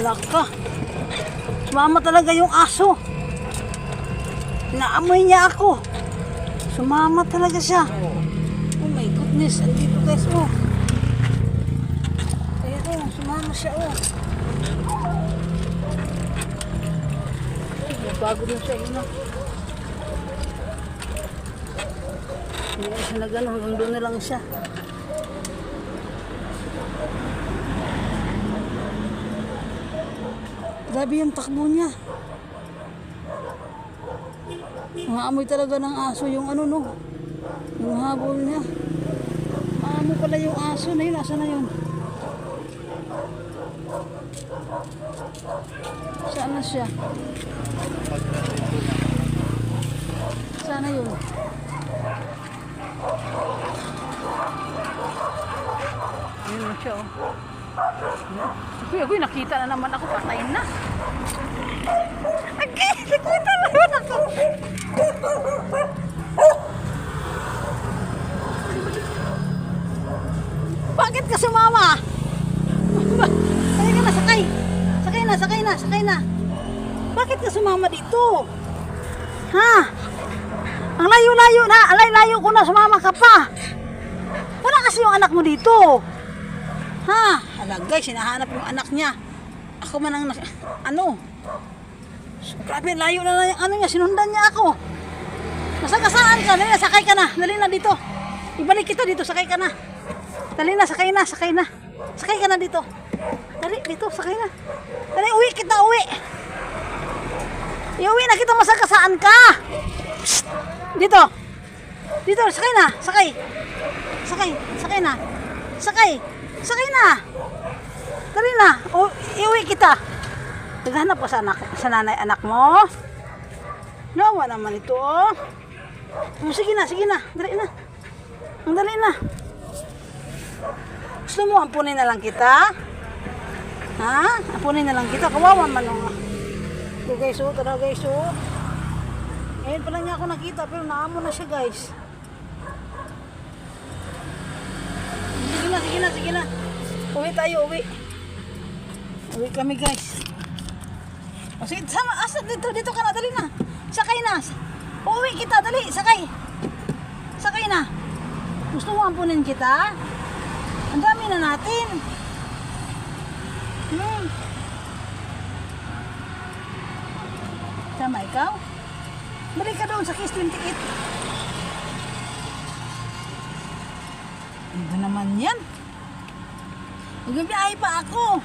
Laka. Sumama talaga yung aso. Naamoy niya ako. Sumama talaga siya. Oh my goodness. Andito guys, oh. Ayan oh, sumama siya, oh. Bago din siya, yun oh. Hindi na siya nagano, hanggang doon na lang siya. Grabe yung takbo niya. Maamoy talaga ng aso yung ano no. Yung habol niya. Maamoy pala yung aso na yun. Asa na yun? Saan na siya? Sana yun? Ayun na siya oh. Kuya, kuya, nakita na naman ako. Patayin na. Okay, nakita na naman ako. Bakit ka sumama? Sakay ka na, sakay. Sakay na, sakay na, sakay na. Bakit ka sumama dito? Ha? Ang layo-layo na, ang layo-layo ko na, sumama ka pa. Wala kasi yung anak mo dito. Ha? Hala guys, hinahanap yung anak niya. Ako man ang, ano? Grabe, layo na na yung ano niya, sinundan niya ako. Nasagasaan ka, dali na, sakay ka na. Dali na dito. Ibalik kita dito, sakay ka na. Dali na, sakay na, sakay na. Sakay ka na dito. Dali, dito, sakay na. Dali, uwi kita, uwi. Iuwi na kita, masagasaan ka. Psst! Dito. Dito, sakay na, sakay. Sakay, sakay na. Sakay. Sakay na. Dali na. O, iuwi kita. Naghanap ko sa anak, sa nanay anak mo. Nawa naman ito, oh. Oh, sige na, sige na. Dali na. Ang dali na. Gusto mo, ampunin na lang kita? Ha? Ampunin na lang kita. Kawawa man oh. Ito guys, oh. Tara guys, oh. Ngayon pa lang niya ako nakita, pero naamo na siya guys. Sige na, sige na, sige na. Uwi tayo, uwi. Uwi kami guys. O sige, sama, asa, dito, dito ka na, dali na. Sakay na. Uwi kita, dali, sakay. Sakay na. Gusto mo ampunin kita? Ang dami na natin. Hmm. Tama ikaw? Balik ka doon sa case 28. Ano naman yan? Magbibiyahe pa ako.